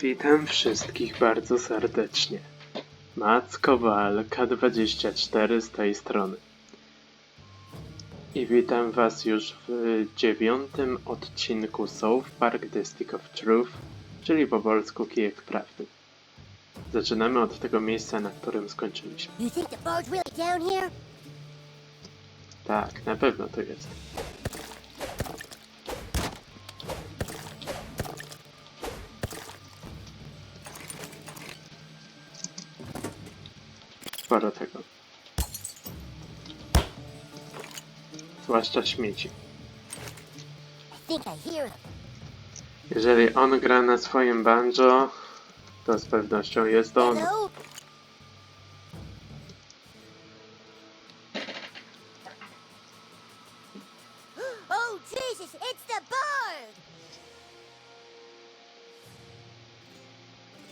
Witam wszystkich bardzo serdecznie. Mac Kowal K24 z tej strony. I witam was już w dziewiątym odcinku South Park The Stick of Truth, czyli po polsku Kijek Prawdy. Zaczynamy od tego miejsca, na którym skończyliśmy. Tak, na pewno to jest. Sporo tego. Zwłaszcza śmieci. Jeżeli on gra na swoim banjo, to z pewnością jest on. Oh!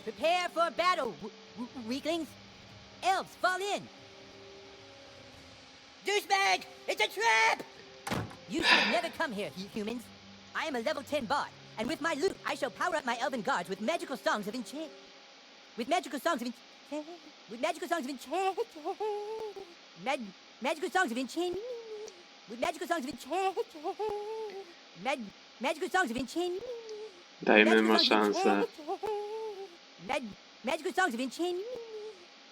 Prepare for battle, weaklings. Elves, fall in. Douchebag! It's a trap! You should have never come here, you humans. I am a level 10 bard, and with my loot, I shall power up my elven guards with magical songs of enchant. With magical songs of enchant. With magical songs of enchant. Mag- magical songs of enchant. With magical songs of enchant. Mag- magical songs of enchant. Dajmy mu szansę. Mag- magical songs of enchant.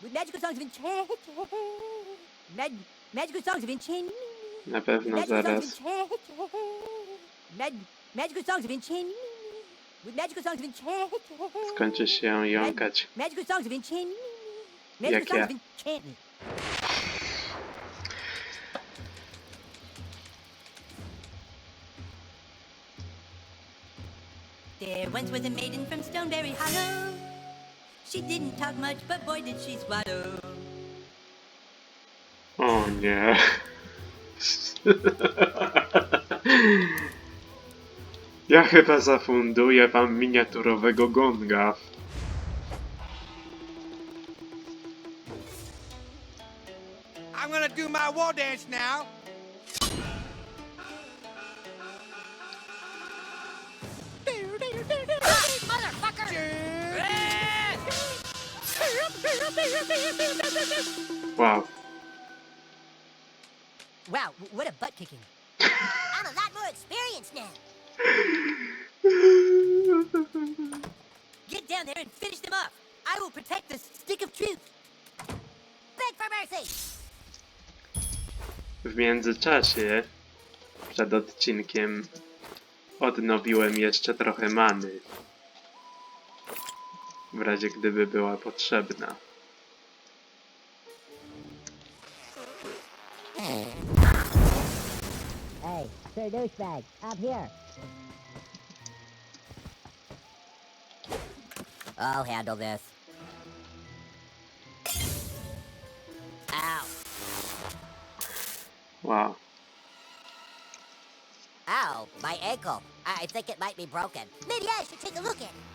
With magical songs enchant. Mag- magical songs enchant. Na pewno Magical songs zaraz. Mag- magical songs enchant. With magical songs enchant. Skończy się jąkać. Magical songs enchant. Jak Magical ja. songs of enchantment. There once was a maiden from Stoneberry Hollow. She didn't talk much, but boy did she swallow. O nie. Ja chyba zafunduję wam miniaturowego gonga. I'm gonna do my war dance now. Wow. Wow, what a butt kicking. I'm a lot more experienced now. Get down there and finish them off. I will protect the stick of truth. Beg for mercy! W międzyczasie, przed odcinkiem, odnowiłem jeszcze trochę many. W razie gdyby była potrzebna. Sir Douchebag, up here. I'll handle this. Ow. Wow. Ow, my ankle. I I think it might be broken. Maybe I should take a look at it.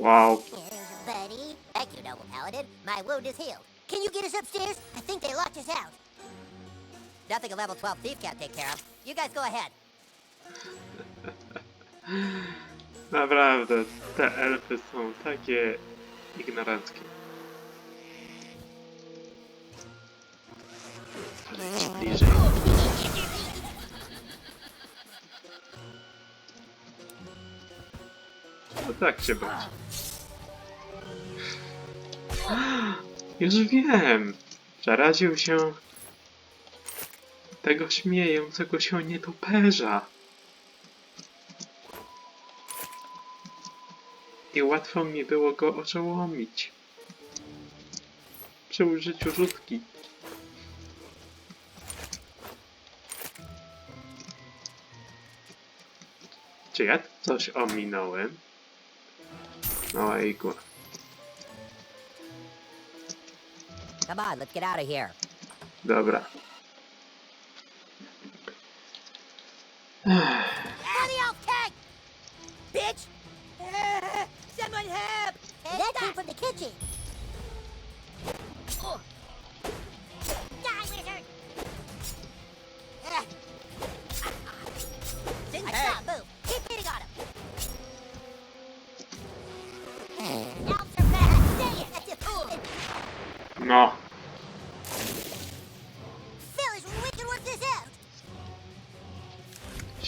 Wow. Here's buddy. Thank you, noble paladin. My wound is healed. Can you get us upstairs? I think they locked us out. Nothing a level 12 thief can't take care of. You guys go ahead. Naprawdę, te elfy są takie ignoranckie. Bliżej. No tak się bać. Już wiem! Przeraził się tego śmiejącego się nietoperza. I łatwo mi było go oszołomić. Przy użyciu rzutki. Czy ja coś ominąłem? No ejku. Come on, let's get out of here. Dobra. Money off tank! Bitch! Someone help! Let came from the kitchen.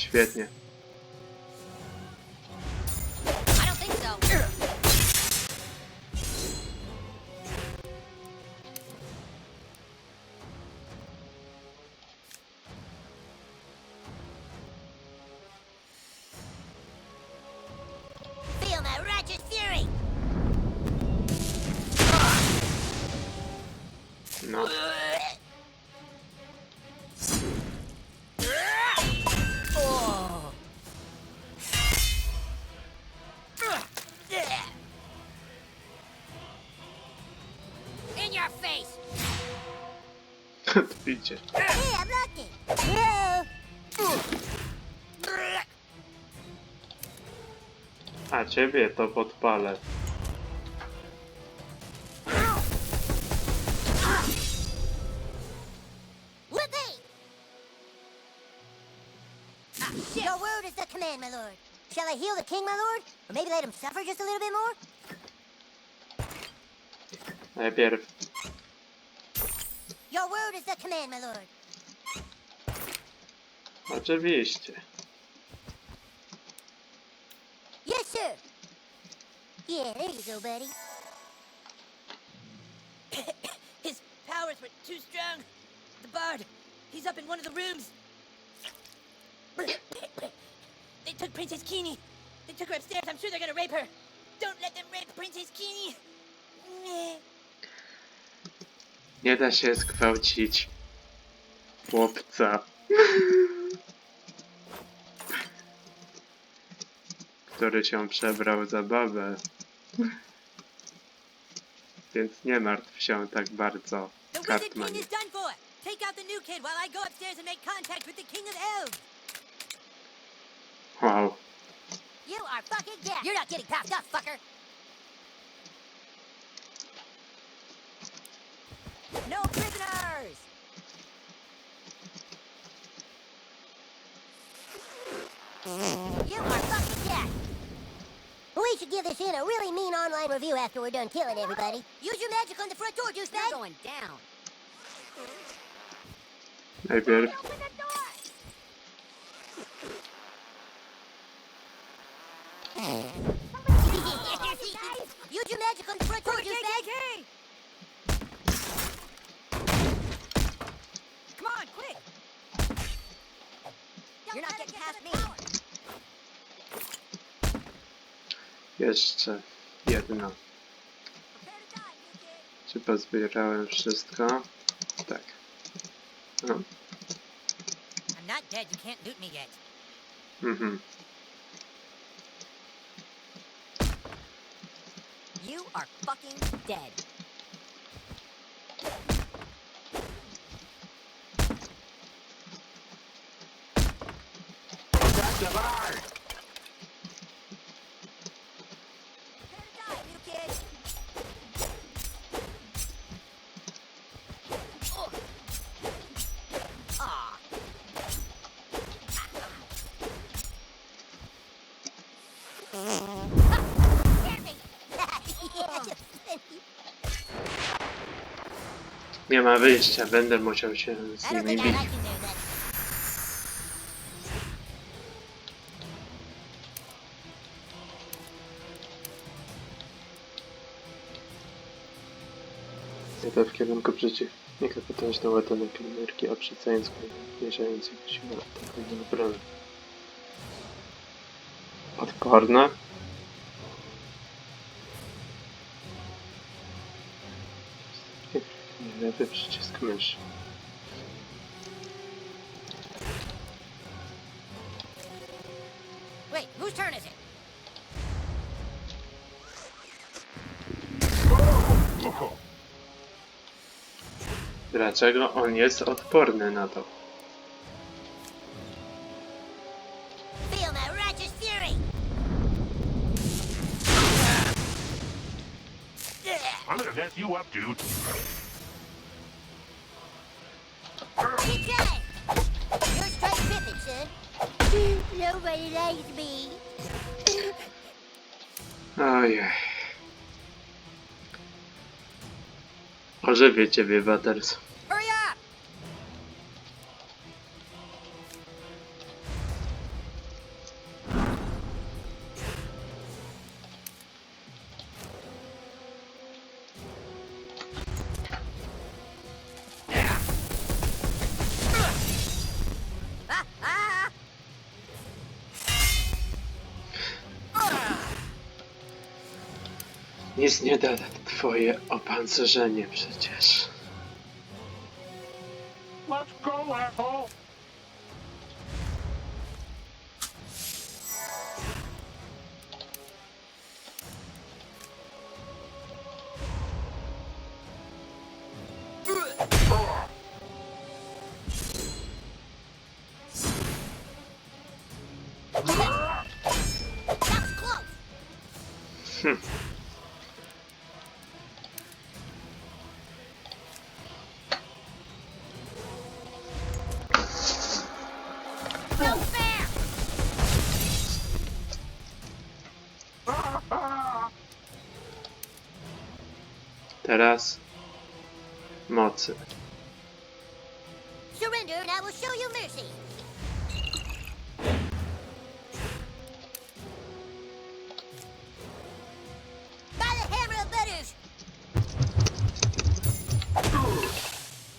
сьогоднішньої п'ятні. Ciebie to podpalę. Your word is the command, my lord. Shall I heal the king, my lord? Or maybe let him suffer just a little bit more? Najpierw Your word is the command, my lord. Oczywiście. Sir. Yeah, there you go, buddy. His powers were too strong. The bard, he's up in one of the rooms. they took Princess Keene. They took her upstairs. I'm sure they're gonna rape her. Don't let them rape Princess. Meh. Nie da się zgwałcić chłopca. który się przebrał za babę. Więc nie martw się tak bardzo, of elves. Wow. You are fucking dead. You're not getting past us, fucker. No prisoners. You are fucking dead. We should give this in a really mean online review after we're done killing everybody. Use your magic on the front door, douchebag. You're going down. Najpierw Open the door. Use your magic on the front door, douchebag. Jeszcze kid. Czy pozbierałem wszystko? Tak. No. Mhm. You are fucking dead. Nie ma wyjścia, będę musiał się z nimi bić. Jadę w kierunku przeciwnika potężny ładunek energii, oprzedzając go i zbliżając jego siłę ataku i obrony. Odporne? Lewy przycisk myszy. Wait, whose turn is it? Dlaczego on jest odporny na to? I'm gonna mess you up, dude. Nobody likes me. Ojej. Ożywię ciebie, Butters. Nic nie da twoje opancerzenie przecież. Teraz mocy. Surrender and I will show you mercy. By the hammer of!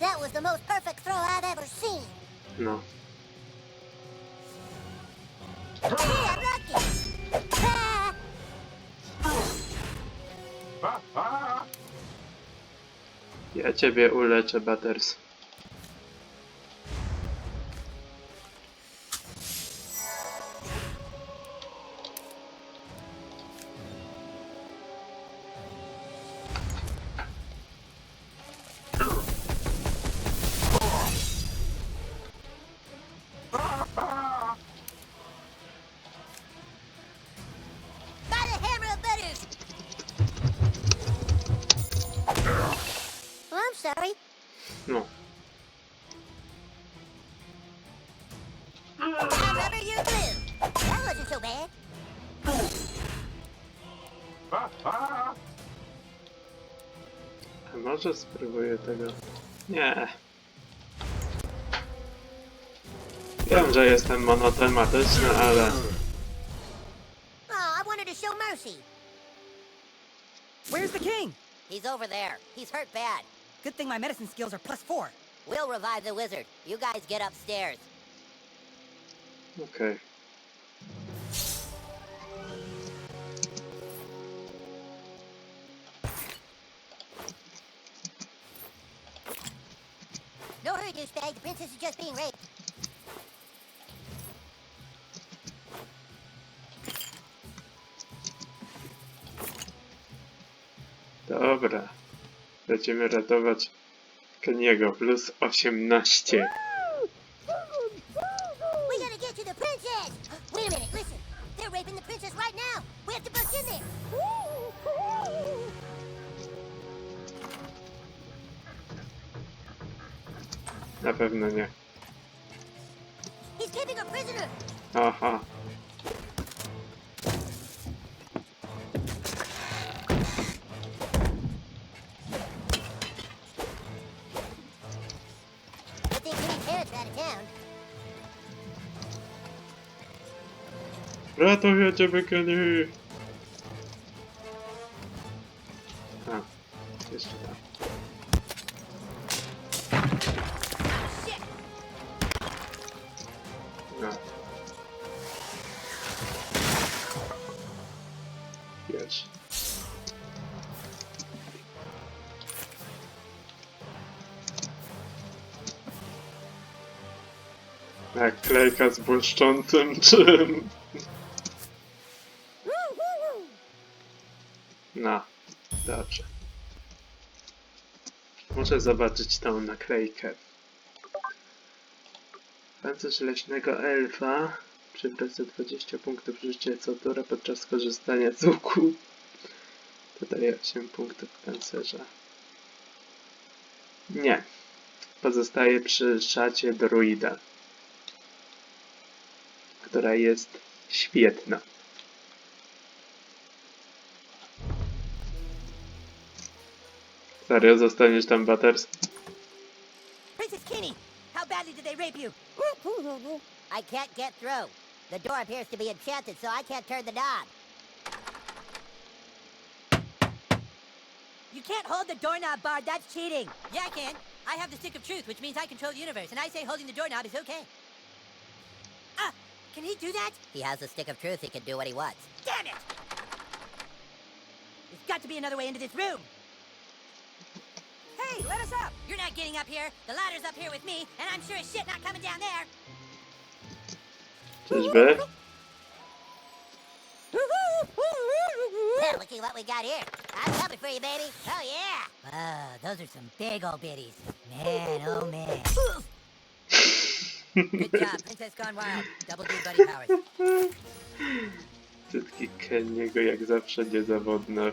That was the most perfect throw I've ever seen. No. Ja ciebie uleczę, Butters. Sorry. No. I rubber you blue. That wasn't so bad. A może spróbuję tego? Nie. Wiem, że jestem monotematyczny, ale... Oh, I wanted to show mercy. Where's the king? He's over there. He's hurt bad. Good thing my medicine skills are plus four. We'll revive the wizard. You guys get upstairs. Okay. No hurry, douchebag. The princess is just being raped. Dobra. Będziemy ratować Keniego plus 18. We gotta get Ratuję ciebie! A, jeszcze tak. Wiesz. Jak klejka z błyszczącym czym. Muszę zobaczyć tą naklejkę. Pancerz leśnego elfa przywraca 20 punktów życia co tura podczas korzystania z łuku. Tutaj 28 punktów pancerza. Nie. Pozostaje przy szacie druida, która jest świetna. Serio, zostaniesz tam, Butters? Princess Kenny, how badly did they rape you? I can't get through. The door appears to be enchanted, so I can't turn the knob. You can't hold the doorknob, Bard. That's cheating. Yeah, I can. I have the stick of truth, which means I control the universe, and I say holding the doorknob is okay. Ah, can he do that? He has the stick of truth. He can do what he wants. Damn it! There's got to be another way into this room. Hey, let us up! You're not getting up here. The ladder's up here with me, and I'm sure as shit not coming down there. Czyżby? Well, looky what we got here. I'm coming for you, baby. Oh, yeah. Oh, those are some big old biddies. Man, oh man. Good job, Princess Gone Wild. Double D buddy powers. Cytki Kenniego jak zawsze niezawodne.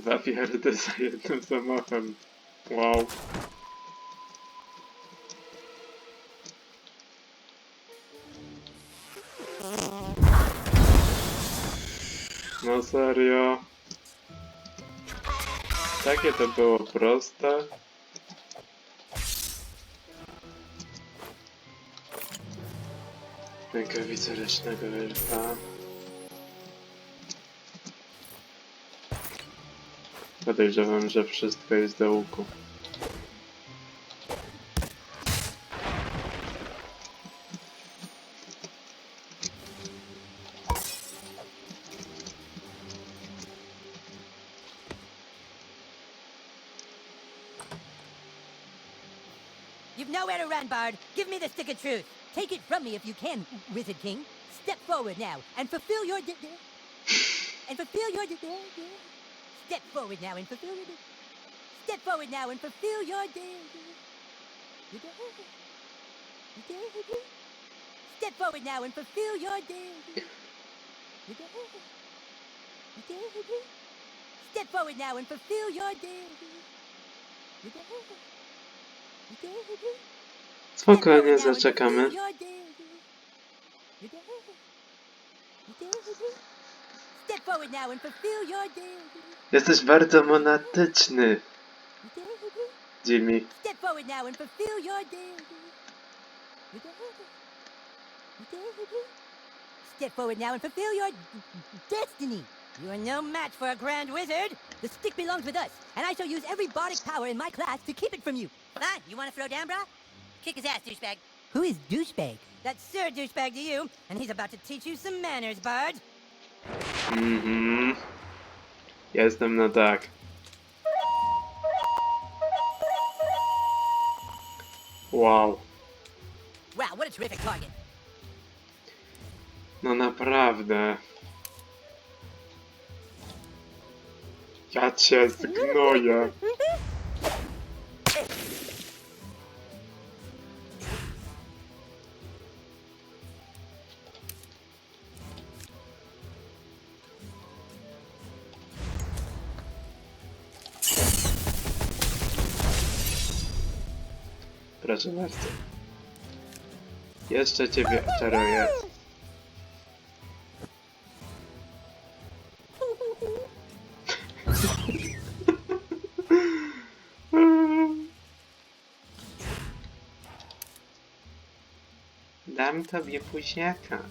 Dwa pierdy za jednym zamachem. Wow. No serio? Takie to było proste. Rękawice leśnego elfa. Podejrzewam, że wszystko jest do łuku. You've nowhere to run, Bard. Give me the stick of truth. Take it from me if you can, Wizard King. Step forward now and fulfill your. and fulfill your Step forward now and fulfill your destiny. Step forward now and fulfill your destiny. Your destiny. Your destiny. Step forward now and fulfill your destiny. Your destiny. Your destiny. Step forward now and fulfill your destiny. Your destiny. Your destiny. Step Spokojnie, forward now and fulfill zaczekamy. your destiny. Your destiny. Your. Step forward now and fulfill your Jesteś bardzo monatyczny, Jimmy. Step forward now and fulfill your Step forward now and fulfill your destiny. You are no match for a grand wizard. The stick belongs with us, and I shall use every bardic power in my class to keep it from you. Fine, you want to throw down, brah? Kick his ass, douchebag. Who is douchebag? That's Sir Douchebag to you, and he's about to teach you some manners, Bard. Mhm. Jestem na tak. Wow. No naprawdę. Ja cię zgnoję. Proszę bardzo. Jeszcze ciebie czaruję. Dam tobie buziaka.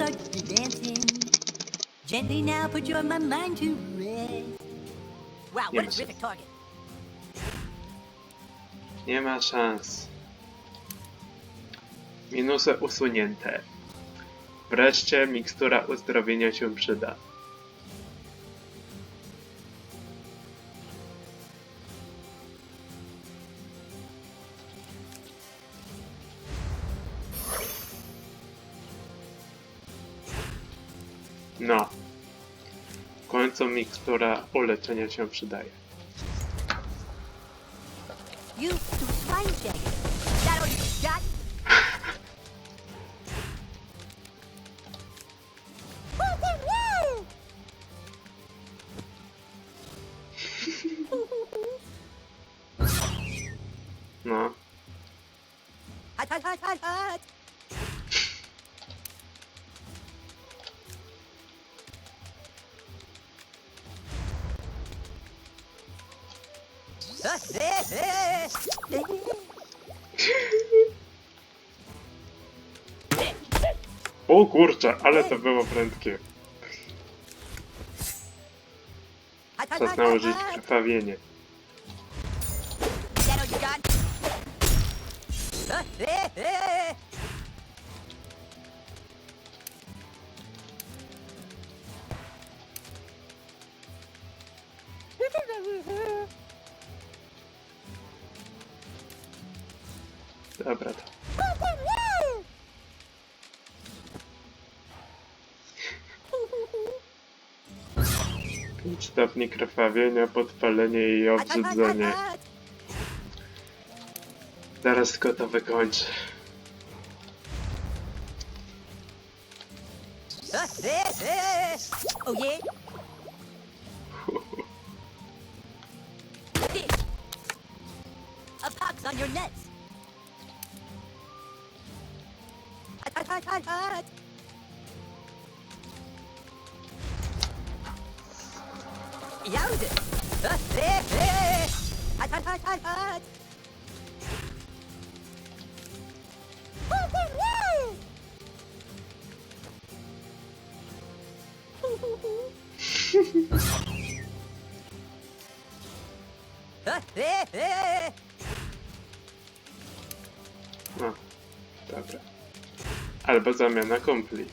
Are dancing. Gently now, put your my mind to rest. Wow, what a terrific target. Nie ma szans. Minusy usunięte. Wreszcie mikstura uzdrowienia się przyda. W końcu mikstura uleczenia się przydaje. You. O kurczę, ale to było prędkie. Czas nałożyć krwawienie. Dobra to. Stopni krwawienia, podpalenie i obrzydzenie. hot. Zaraz tylko to wykończę. Oh yeah? No, dobra. Albo zamiana kumpli.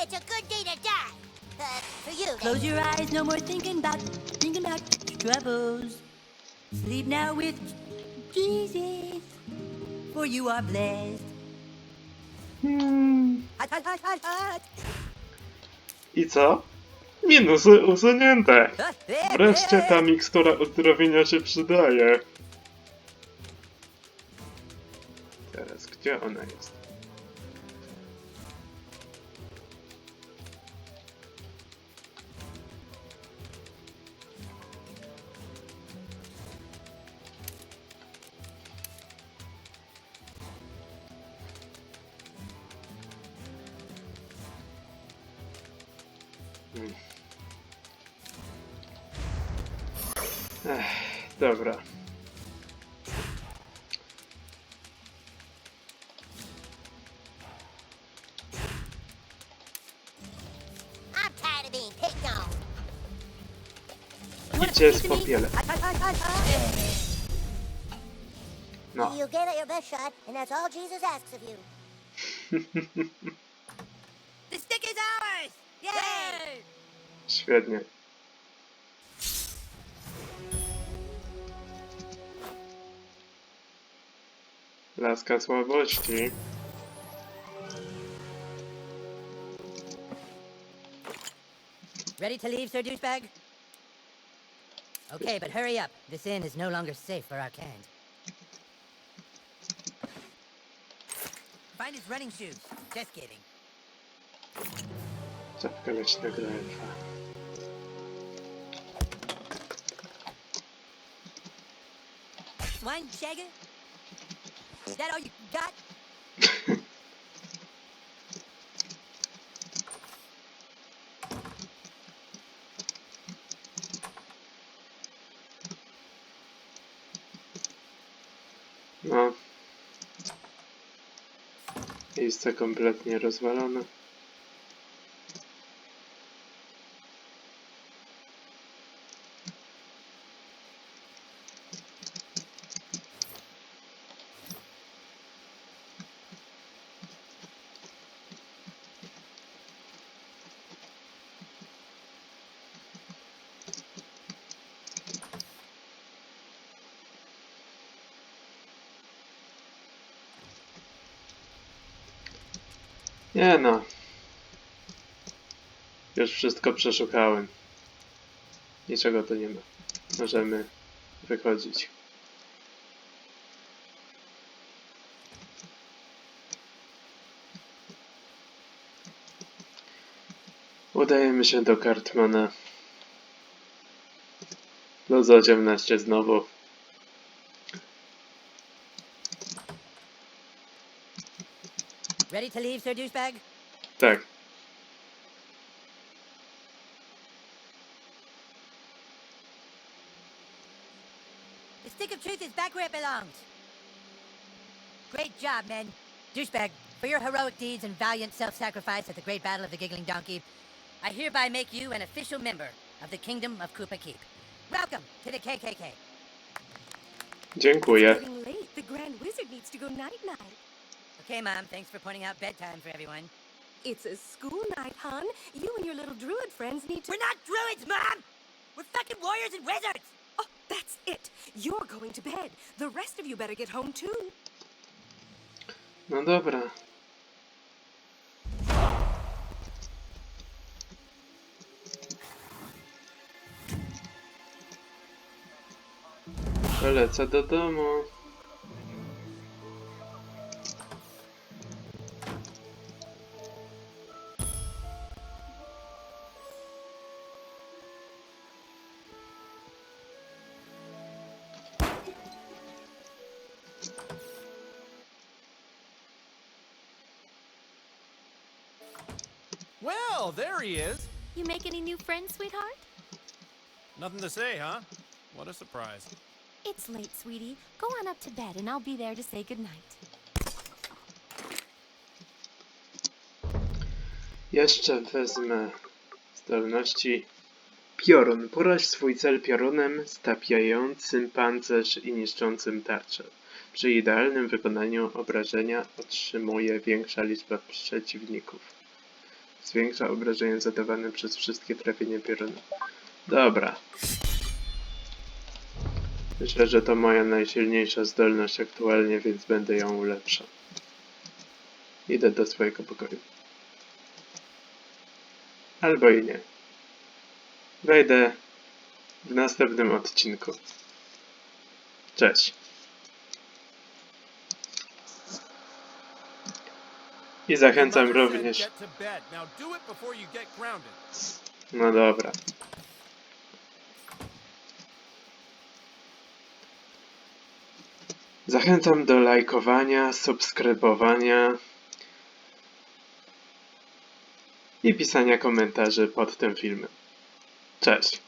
It's a good day to die. Uh, for you. Close your eyes, no more thinking about, thinking about troubles. Sleep now with Jesus, for you are blessed. I co? Minusy usunięte! Wreszcie ta mikstura uzdrowienia się przydaje. Teraz gdzie ona jest? Ech, dobra. I'm tired of being picked on. Idźcie z popiele. No. You gave it your best shot, and that's all Jesus asks of you. The stick is ours! Yay! Świetnie. Laska słabości. Ready to leave, Sir Douchebag? Okay, but hurry up. This inn is no longer safe for our kind. Find his running shoes. Just kidding. Czapka leśnego elfa. Swine shagger? Is that all you got? No. Kompletnie rozwalone. Nie no. Już wszystko przeszukałem. Niczego tu nie ma. Możemy wychodzić. Udajemy się do Cartmana. Plus 18 znowu. Ready to leave, Sir Douchebag? Tak. The stick of truth is back where it belongs. Great job, men. Douchebag, for your heroic deeds and valiant self-sacrifice at the Great Battle of the Giggling Donkey, I hereby make you an official member of the Kingdom of Koopa Keep. Welcome to the KKK. Dziękuję. Getting late. The Grand Wizard needs to go night night. Okay, Mom, thanks for pointing out bedtime for everyone. It's a school night, hon. You and your little druid friends need to. We're not druids, Mom! We're fucking warriors and wizards! Oh, that's it. You're going to bed. The rest of you better get home too. No dobra. Lecę do domu. There he is. You make any new friends, sweetheart? Nothing to say, huh? What a surprise. It's late, sweetie. Go on up to bed, and I'll be there to say goodnight. Jeszcze wezmę zdolności piorun. Poraź swój cel piorunem stapiającym pancerz i niszczącym tarczę. Przy idealnym wykonaniu obrażenia otrzymuje większa liczba przeciwników. Zwiększa obrażenia zadawane przez wszystkie trafienia pioruna. Dobra. Myślę, że to moja najsilniejsza zdolność aktualnie, więc będę ją ulepszał. Idę do swojego pokoju. Albo i nie. Wejdę w następnym odcinku. Cześć. I zachęcam Your mother said również. Get to bed. Now do it before you get grounded. No dobra. Zachęcam do lajkowania, subskrybowania i pisania komentarzy pod tym filmem. Cześć.